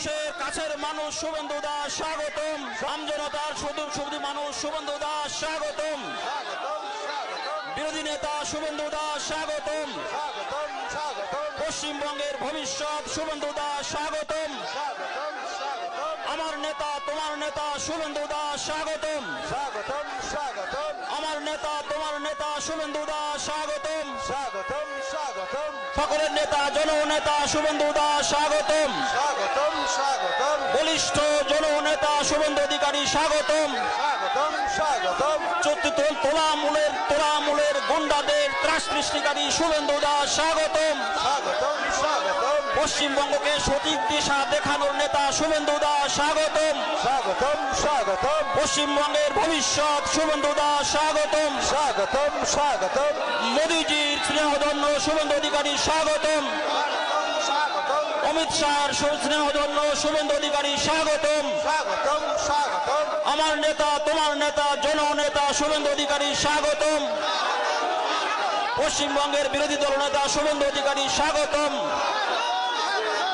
মানুষের কাছের মানুষ শুভেন্দু দাস স্বাগতম। আমজনতার সদু শুধু মানুষ শুভেন্দু দাস স্বাগতম। বিরোধী নেতা শুভেন্দু দাস স্বাগতম। পশ্চিমবঙ্গের ভবিষ্যৎ শুভেন্দু দাস স্বাগতম। নেতা তোমার নেতা শুভেন্দু দাস স্বাগতম। স্বাগতম স্বাগতম। আমার নেতা তোমার নেতা শুভেন্দু দাস স্বাগতম। স্বাগতম স্বাগতম। সকলের নেতা জননেতা শুভেন্দু দাস স্বাগতম। স্বাগতম স্বাগতম। বলিষ্ঠ জননেতা শুভেন্দু অধিকারী স্বাগতম। স্বাগতম স্বাগতম। চতুর্থ তোলামূলের তোলামূলের গুন্ডাদের ত্রাস সৃষ্টিকারী শুভেন্দু দাস স্বাগতম। স্বাগতম স্বাগতম। পশ্চিমবঙ্গকে সঠিক দিশা দেখানোর নেতা শুভেন্দু দাস স্বাগতম। স্বাগতম স্বাগতম। পশ্চিমবঙ্গের ভবিষ্যৎ শুভেন্দু দাস স্বাগতম। স্বাগতম স্বাগতম। মোদীজির স্নেহধন্য শুভেন্দু অধিকারী স্বাগতম। অমিত শাহর স্নেহধন্য শুভেন্দু অধিকারী স্বাগতম। স্বাগতম স্বাগতম। আমার নেতা তোমার নেতা জননেতা শুভেন্দু অধিকারী স্বাগতম। পশ্চিমবঙ্গের বিরোধী দল নেতা শুভেন্দু অধিকারী স্বাগতম।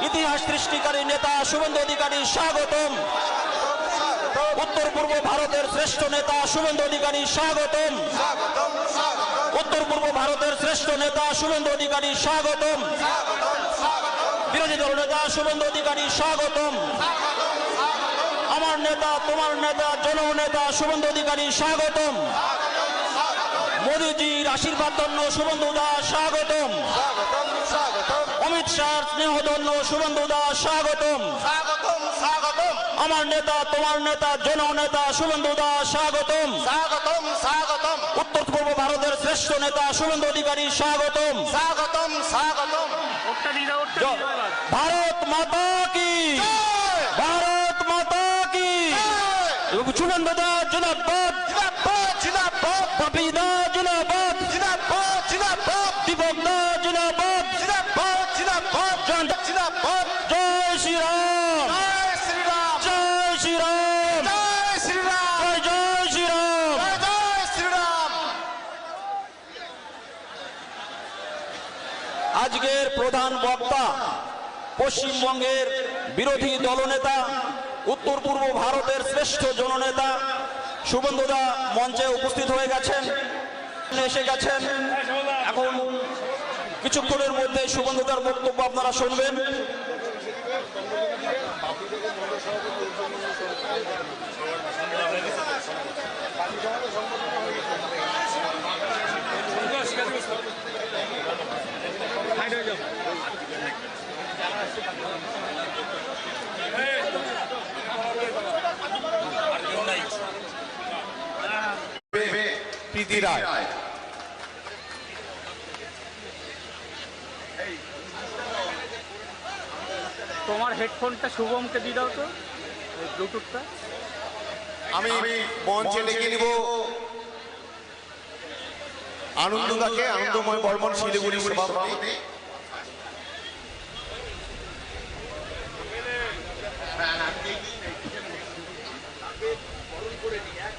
ইতিহাস সৃষ্টিকারী নেতা, শুভেন্দু অধিকারী, স্বাগতম। উত্তর পূর্ব ভারতের শ্রেষ্ঠ নেতা, শুভেন্দু অধিকারী, স্বাগতম। উত্তর পূর্ব ভারতের শ্রেষ্ঠ নেতা, শুভেন্দু অধিকারী, স্বাগতম। বিরোধী দল নেতা, শুভেন্দু অধিকারী, স্বাগতম। আমার নেতা, তোমার নেতা, জননেতা, শুভেন্দু অধিকারী, স্বাগতম। মোদীজির আশীর্বাদ ধন্য শুভেন্দু দাস শাহর স্নেহধন্য শুভেন্দু দাস স্বাগতম। স্বাগতম স্বাগতম। আমার নেতা তোমার নেতা জননেতা শুভেন্দু দাস স্বাগতম। স্বাগতম স্বাগতম। উত্তর পূর্ব ভারতের শ্রেষ্ঠ নেতা শুভেন্দু অধিকারী স্বাগতম। স্বাগতম স্বাগতম। ভারত মাতা কি? ভারত মাতা কি? শুভেন্দু দাস বাপি দাস জিনাবাদ প্রধান বক্তা, পশ্চিমবঙ্গের বিরোধী দলনেতা উত্তর পূর্ব ভারতের শ্রেষ্ঠ জননেতা সুবন্ধুদা মঞ্চে উপস্থিত হয়ে গেছেন, এসে গেছেন। এখন কিছুক্ষণের মধ্যে সুবন্ধুদার বক্তব্য আপনারা শুনবেন। প্রীতি রায়। তোমার হেডফোনটা শুভমকে দিয়ে দাও তো এই ব্লুটুথটা। আমি মঞ্চে ডেকে নিব। আনন্দদাকে আনন্দময় বর্মন শিলিগুড়ি সভাপতি।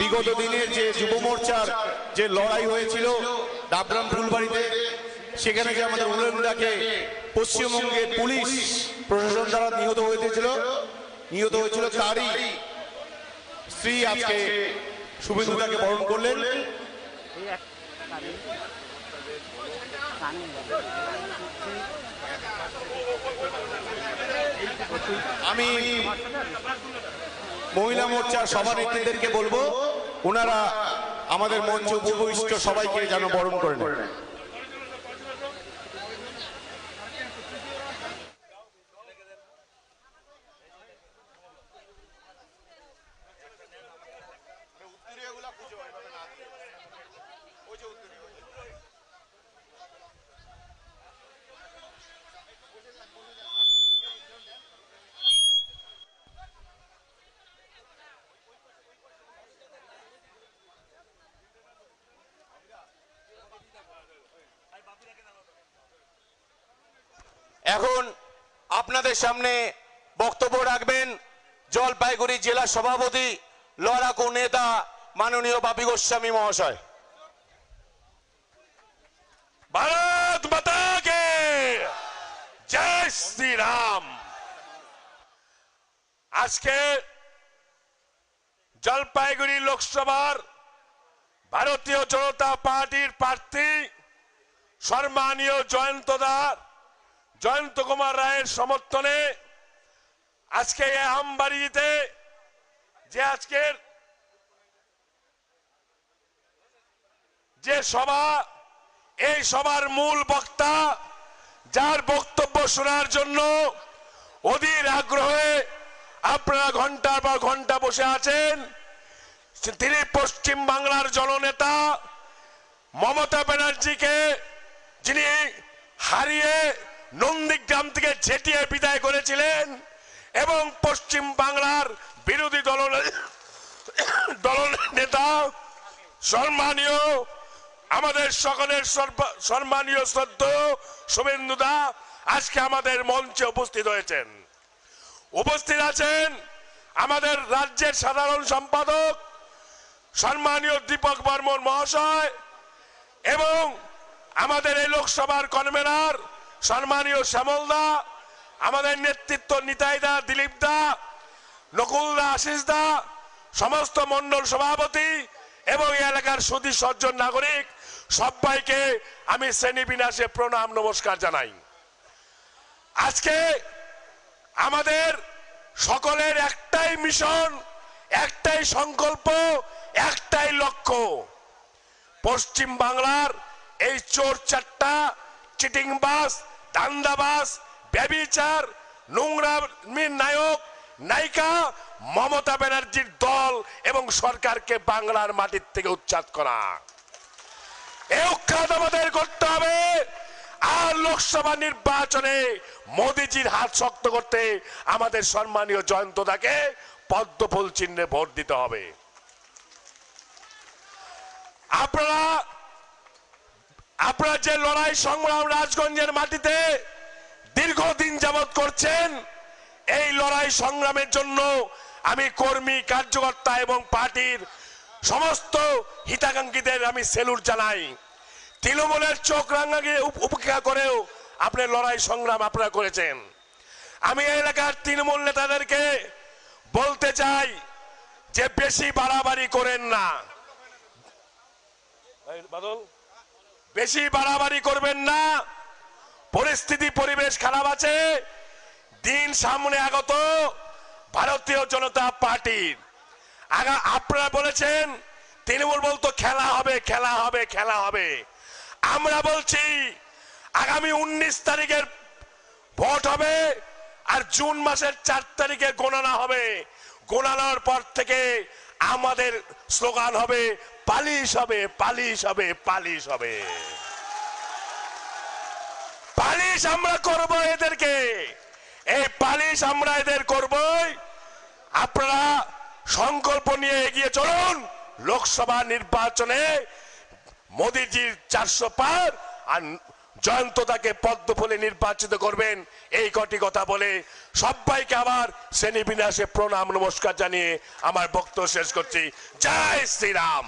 বিগত দিনের যে যুব মোর্চার যে লড়াই হয়েছিল ডাবরাম ফুলবাড়িতে, সেখানে যে আমাদের উলেন্দাকে পশ্চিমবঙ্গের পুলিশ প্রশাসন দ্বারা নিহত হয়েছিল নিহত হয়েছিল তারই স্ত্রী আজকে শুভেন্দুদাকে বরণ করলেন। আমি মহিলা মোর্চার সভানেত্রীদেরকে বলব ওনারা আমাদের মঞ্চ উপবিষ্ট সবাইকে যেন বরণ করে নেন এখন আপনাদের সামনে বক্তব্য রাখবেন জলপাইগুড়ি জেলা সভাপতি লড়াকু নেতা মাননীয় বাপি গোস্বামী মহাশয়। ভারত মাতাকে। জয় শ্রীরাম। আজকে জলপাইগুড়ি লোকসভার ভারতীয় জনতা পার্টির প্রার্থী সম্মানীয় জয়ন্ত দাস জয়ন্ত কুমার রায়ের সমর্থনে আজকে আমবাড়িতে যে আজকের যে সভা, এই সবার মূল বক্তা যার বক্তব্য শোনার জন্য অধীর আগ্রহে আপনারা ঘণ্টার পর ঘণ্টা বসে আছেন। তিনি পশ্চিম বাংলার জননেতা মমতা ব্যানার্জিকে যিনি হারিয়ে নন্দীগ্রাম থেকে ঝেটিয়ে বিদায় করেছিলেন এবং পশ্চিম বাংলার বিরোধী দল দল নেতা সম্মানীয়, আমাদের সকলের সম্মানীয় শ্রদ্ধেয় শুভেন্দু দা আজকে আমাদের মঞ্চে উপস্থিত হয়েছেন। উপস্থিত আছেন আমাদের রাজ্যের সাধারণ সম্পাদক, সম্মানীয় দীপক বর্মন মহাশয় এবং আমাদের এই লোকসভার কনভেনার সম্মানীয় শ্যামল দা, আমাদের নেতৃত্ব নিতাই দা, দিলীপ দা, নকুল দা, আশিস দা, সমস্ত মন্ডল সভাপতি এবং এলাকার সুদী সজ্জন নাগরিক, সবাইকে আমি শ্রেণি বিনাশে প্রণাম, নমস্কার জানাই। আজকে আমাদের সকলের একটাই মিশন, একটাই সংকল্প, একটাই লক্ষ্য। পশ্চিম বাংলার এই চোর চারটা, চিটিং বাস দান্দাবাস, ব্যবিচার নোংরামির নায়ক, নায়িকা মমতা ব্যানার্জির দল এবং সরকারকে বাংলার মাটির থেকে উচ্চাত করা। এ আমাদের করতে হবে। আর লোকসভা নির্বাচনে মোদিজির হাত শক্ত করতে আমাদের সম্মানীয় জয়ন্তদাকে পদ্মফুল চিহ্নে ভোট দিতে হবে। আপনারা আপনারা যে লড়াই সংগ্রাম রাজগঞ্জের মাটিতে দীর্ঘদিন যাবৎ করছেন। এই লড়াই সংগ্রামের জন্য আমি কর্মী, কার্যকর্তা এবং পার্টির সমস্ত হিতাকাঙ্ক্ষীদের আমি সেলুট জানাই। তৃণমূলের চোখ উপ- উপেক্ষা করেও আপনি লড়াই সংগ্রাম আপনারা করেছেন। আমি এলাকার তৃণমূল নেতাদেরকে বলতে চাই যে বেশি বাড়াবাড়ি করেন না। বাদল। বেশি বাড়াবাড়ি করবেন না। পরিস্থিতি, পরিবেশ খারাপ আছে। দিন সামনে আগত ভারতীয় জনতা পার্টির। আগা, আপনারা বলেছেন, তৃণমূল বলতো খেলা হবে খেলা হবে খেলা হবে। আমরা বলছি, আগামী উনিশ তারিখের ভোট হবে আর জুন মাসের চার তারিখে গণনা হবে। গোনানোর পর থেকে আমাদের স্লোগান হবে, পালিশ হবে পালিশ হবে পালিশ হবে। পালিশ আমরা করব এদেরকে। এই পালিশ আমরা এদের করবই। আপনারা সংকল্প নিয়ে এগিয়ে চলুন। লোকসভা নির্বাচনে মোদিজির চারশো পার আর পদ্ম পদ্মফুলে নির্বাচিত করবেন এই কটি কথা বলে সবাইকে আবার শ্রেণি বিন্যাসে প্রণাম নমস্কার জানিয়ে আমার বক্তব্য শেষ করছি। জয় শ্রীরাম।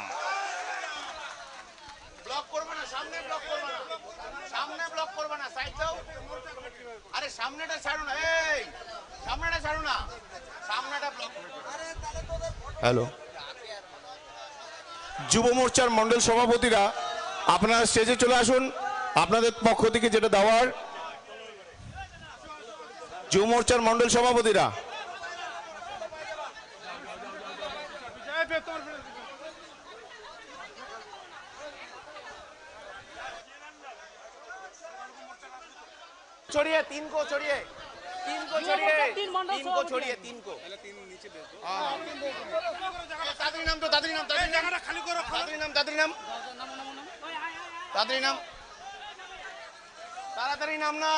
ব্লক করবে না সামনে ব্লক করবে না। সামনে ব্লক করবে না সাইড দাও। আরে সামনেটা ছাড়ো না এই সামনেটা ছাড়ো না। সামনেটা ব্লক হ্যালো। যুব মোর্চার মন্ডল সভাপতিরা আপনারা স্টেজে চলে আসুন। আপনাদের পক্ষ থেকে যেটা দেওয়ার যুব মোর্চার মন্ডল সভাপতিরা। ছড়িয়ে তিন কো ছড়িয়ে তিন কো ছড়িয়ে তিন কো ছড়িয়ে তিন কো। হ্যাঁ। তাড়াতাড়ি নাম তো তাড়াতাড়ি নাম তাড়াতাড়ি নাম। তাড়াতাড়ি নাম তাড়াতাড়ি নাম। তাড়াতাড়ি নাম না।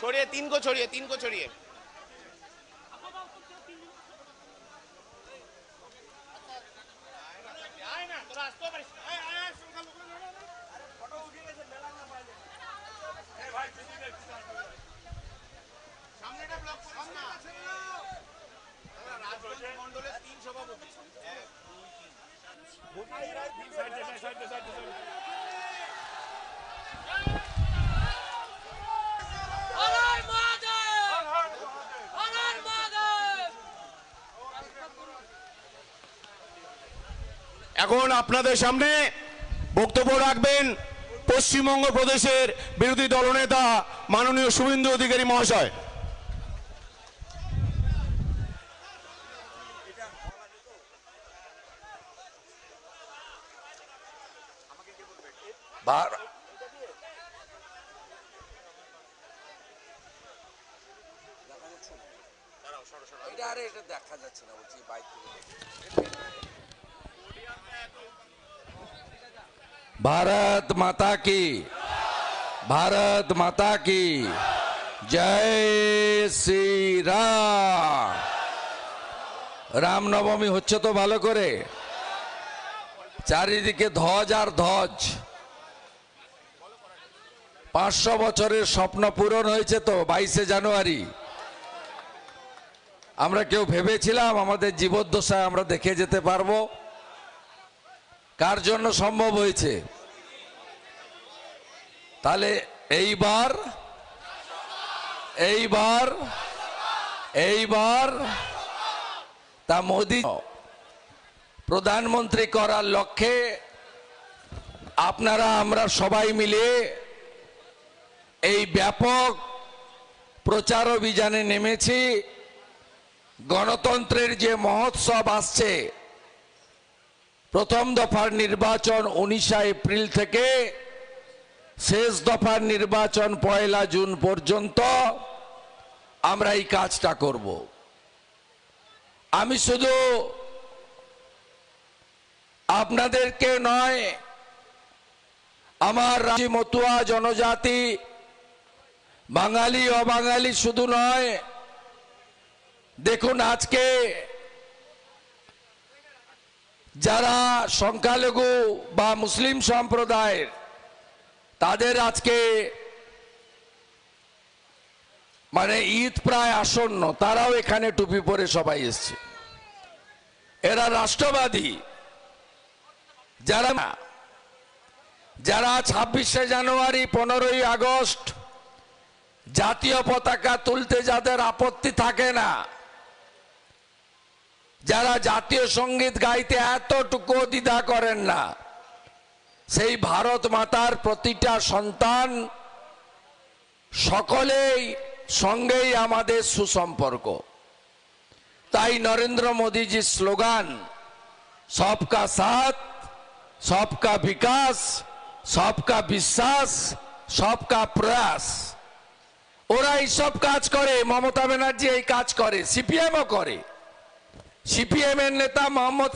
ছড়িয়ে তিন কো ছড়িয়ে তিন কো ছড়িয়ে। তিন সভাপতি এখন আপনাদের সামনে বক্তব্য রাখবেন পশ্চিমবঙ্গ প্রদেশের বিরোধী দলনেতা মাননীয় শুভেন্দু অধিকারী মহাশয়। দেখা যাচ্ছে না। বলছি বাইক भारत माता की भारत माता की জয় শ্রীরাম রামনবমী হচ্ছে তো ভালো করে চারিদিকে ধ্বজ আর ধ্বজ পাঁচশো বছরের স্বপ্ন পূরণ হয়েছে তো বাইশে জানুয়ারি আমরা কেউ ভেবেছিলাম আমাদের জীবদ্দশায় আমরা দেখে যেতে পারবো কার জন্য সম্ভব হয়েছে? তাহলে এইবার এইবার এইবার, তা মোদি প্রধানমন্ত্রী করার লক্ষ্যে আপনারা, আমরা সবাই মিলে এই ব্যাপক প্রচার অভিযানে নেমেছি। গণতন্ত্রের যে মহোৎসব আসছে প্রথম দফার নির্বাচন উনিশা এপ্রিল থেকে শেষ দফার নির্বাচন পয়লা জুন পর্যন্ত আমরা এই কাজটা করব। আমি শুধু আপনাদেরকে নয়, আমার রাজি মতুয়া জনজাতি, বাঙালি, অবাঙালি শুধু নয়, দেখুন আজকে যারা সংখ্যালঘু বা মুসলিম সম্প্রদায়ের, তাদের আজকে মানে ঈদ প্রায় আসন্ন, তারাও এখানে টুপি পরে সবাই এসছে। এরা রাষ্ট্রবাদী। যারা যারা ছাব্বিশে জানুয়ারি, পনেরোই আগস্ট জাতীয় পতাকা তুলতে যাদের আপত্তি থাকে না যারা জাতীয় সংগীত গাইতে এতটুকু দ্বিধা করেন না, সেই ভারত মাতার প্রতিটা সন্তান সকলেই সঙ্গেই আমাদের সুসম্পর্ক। তাই নরেন্দ্র মোদীজির স্লোগান, সবকা সাথ, সবকা বিকাশ, সবকা বিশ্বাস, সবকা প্রয়াস। ওরা এইসব কাজ করে, মমতা ব্যানার্জি এই কাজ করে, সিপিএমও করে। সিপিএম এর নেতা মোহাম্মদ